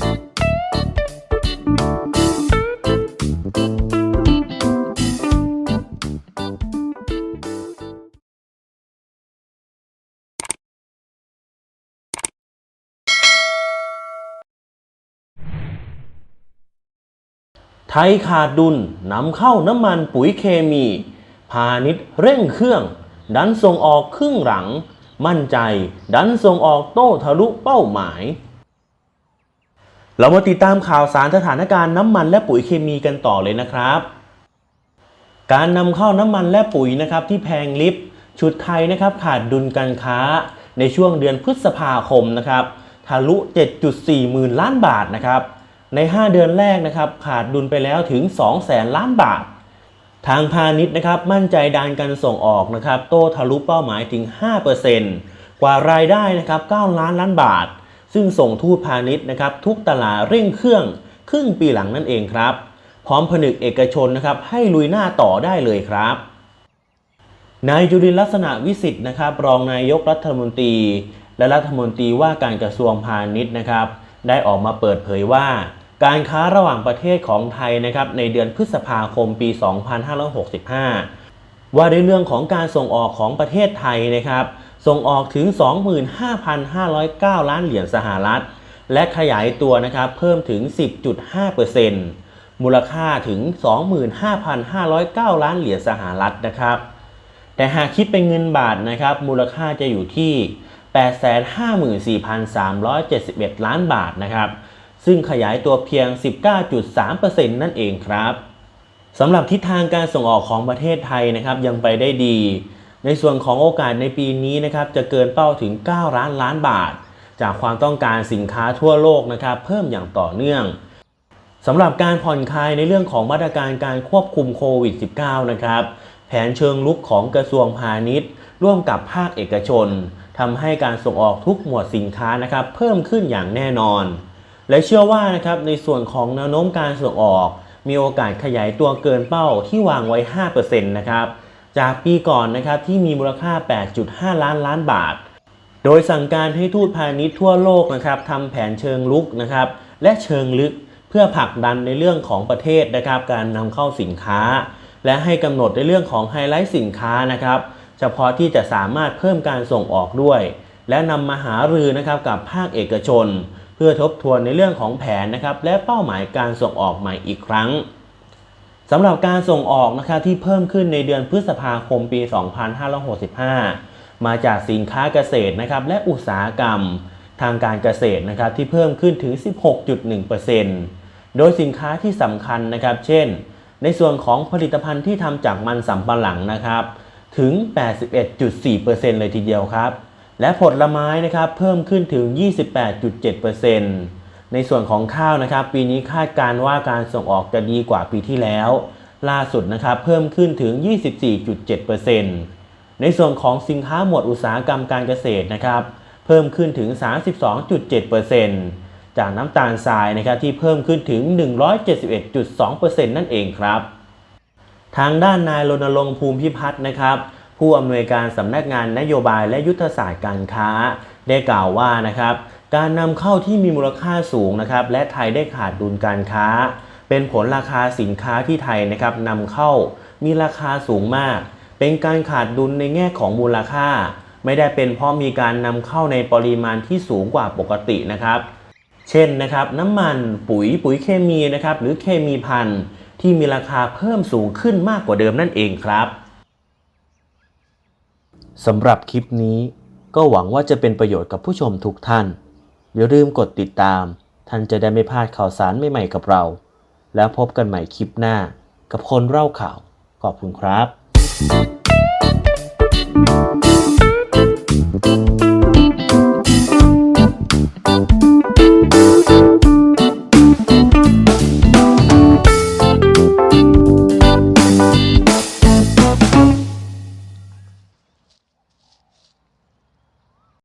ไทยขาดดุลนำเข้าน้ำมันปุ๋ยเคมี พาณิชย์เร่งเครื่อง ดันส่งออกครึ่งหลัง มั่นใจ ดันส่งออกโต้ทะลุเป้าหมาย เรามาติดตามข่าวสารสถานการณ์น้ำมันและปุ๋ยเคมีกันต่อเลยนะครับ การนำเข้าน้ำมันและปุ๋ยนะครับที่แพงลิฟต์ชุดไทยนะครับขาดดุลการค้าในช่วงเดือนพฤษภาคมนะครับทะลุ 7.4 หมื่นล้านบาทนะครับ ใน 5 เดือนแรกนะครับขาดดุลไปแล้วถึง 2 แสนล้านบาท ทางพาณิชย์นะครับมั่นใจดันการส่งออกนะครับโตทะลุเป้าหมายถึง 5%กว่ารายได้นะครับ 9 ล้านล้านบาท ซึ่งส่งทูตพาณิชย์นะครับทุกตลาดเร่งเครื่องครึ่งปีหลังนั่นเองครับ พร้อมผนึกเอกชนนะครับให้ลุยหน้าต่อได้เลยครับนายจุลินลักษณะวิสิทธิ์นะครับ รองนายกรัฐมนตรี และรัฐมนตรีว่าการกระทรวงพาณิชย์นะครับ ได้ออกมาเปิดเผยว่า การค้าระหว่างประเทศของไทยนะครับในเดือนพฤษภาคมปี 2565 ว่าในเรื่องของการส่งออกของประเทศไทยนะครับ ส่งออกถึง 25,509 ล้านเหรียญสหรัฐ และขยายตัวนะครับเพิ่มถึง 10.5%มูลค่าถึง 25,509 ล้านเหรียญสหรัฐนะครับ แต่หากคิดเป็นเงินบาทนะครับ มูลค่าจะอยู่ที่ 854,371 ล้านบาทนะครับ ซึ่งขยายตัวเพียง 19.3%นั่นเองครับสำหรับทิศทางการส่งออกของประเทศไทยนะครับยังไปได้ดี ในส่วนของโอกาสในปีนี้นะครับจะเกินเป้าถึง 9 ล้านล้านบาท จากความต้องการสินค้าทั่วโลกนะครับเพิ่มอย่างต่อเนื่องสำหรับการผ่อนคลายในเรื่องของมาตรการการควบคุมโควิด -19 นะครับแผนเชิงลุกของกระทรวงพาณิชย์ ร่วมกับภาคเอกชนทำให้การส่งออกทุกหมวดสินค้านะครับเพิ่มขึ้นอย่างแน่นอน และเชื่อว่านะครับในส่วนของแนวโน้มการส่งออก มีโอกาสขยายตัวเกินเป้าที่วางไว้ 5%นะครับ จากปีก่อนนะครับที่มีมูลค่า 8.5 ล้านล้านบาท โดยสั่งการให้ทูตพาณิชย์ทั่วโลกนะครับทำแผนเชิงลุกนะครับและเชิงลึกเพื่อผลักดันในเรื่องของประเทศนะครับการนำเข้าสินค้า และให้กำหนดในเรื่องของไฮไลท์สินค้านะครับเฉพาะที่จะสามารถเพิ่มการส่งออกด้วย และนำมาหารือนะครับกับภาคเอกชน เพื่อทบทวนในเรื่องของแผนนะครับและเป้าหมายการส่งออกใหม่อีกครั้ง สำหรับการส่งออกนะครับที่เพิ่มขึ้นในเดือนพฤษภาคมปี 2565 มาจากสินค้าเกษตรนะครับและอุตสาหกรรมทางการเกษตรนะครับที่เพิ่มขึ้นถึง 16.1%โดยสินค้าที่สำคัญนะครับ เช่น ในส่วนของผลิตภัณฑ์ที่ทำจากมันสำปะหลังนะครับ ถึง 81.4%เลยทีเดียวครับ และผลไม้นะครับเพิ่มขึ้นถึง 28.7% ในส่วนของข้าวนะครับ ปีนี้คาดการว่าการส่งออกจะดีกว่าปีที่แล้ว ล่าสุดนะครับเพิ่มขึ้นถึง 24.7%ในส่วนของสินค้าหมวดอุตสาหกรรมการเกษตรนะครับ เพิ่มขึ้นถึง 32.7%จากน้ำตาลทรายนะครับที่เพิ่มขึ้นถึง 171.2%นั่นเองครับ ทางด้านนายรณรงค์ภูมิพิพัฒน์นะครับผู้อำนวยการสำนักงานนโยบายและยุทธศาสตร์การค้า ได้กล่าวว่านะครับ การนำเข้าที่มีมูลค่าสูงนะครับและไทยได้ขาดดุลการค้า เป็นผลราคาสินค้าที่ไทยนะครับนำเข้ามีราคาสูงมาก เป็นการขาดดุลในแง่ของมูลค่า ไม่ได้เป็นเพราะมีการนำเข้าในปริมาณที่สูงกว่าปกตินะครับ เช่นนะครับน้ำมันปุ๋ยปุ๋ยเคมีนะครับหรือเคมีพันธุ์ที่มีราคาเพิ่มสูงขึ้นมากกว่าเดิมนั่นเองครับสำหรับคลิปนี้ก็หวังว่าจะเป็นประโยชน์กับผู้ชมทุกท่าน อย่าลืมกดติดตาม ท่านจะได้ไม่พลาดข่าวสารใหม่ๆกับเรา แล้วพบกันใหม่คลิปหน้า กับคนเล่าข่าว ขอบคุณครับ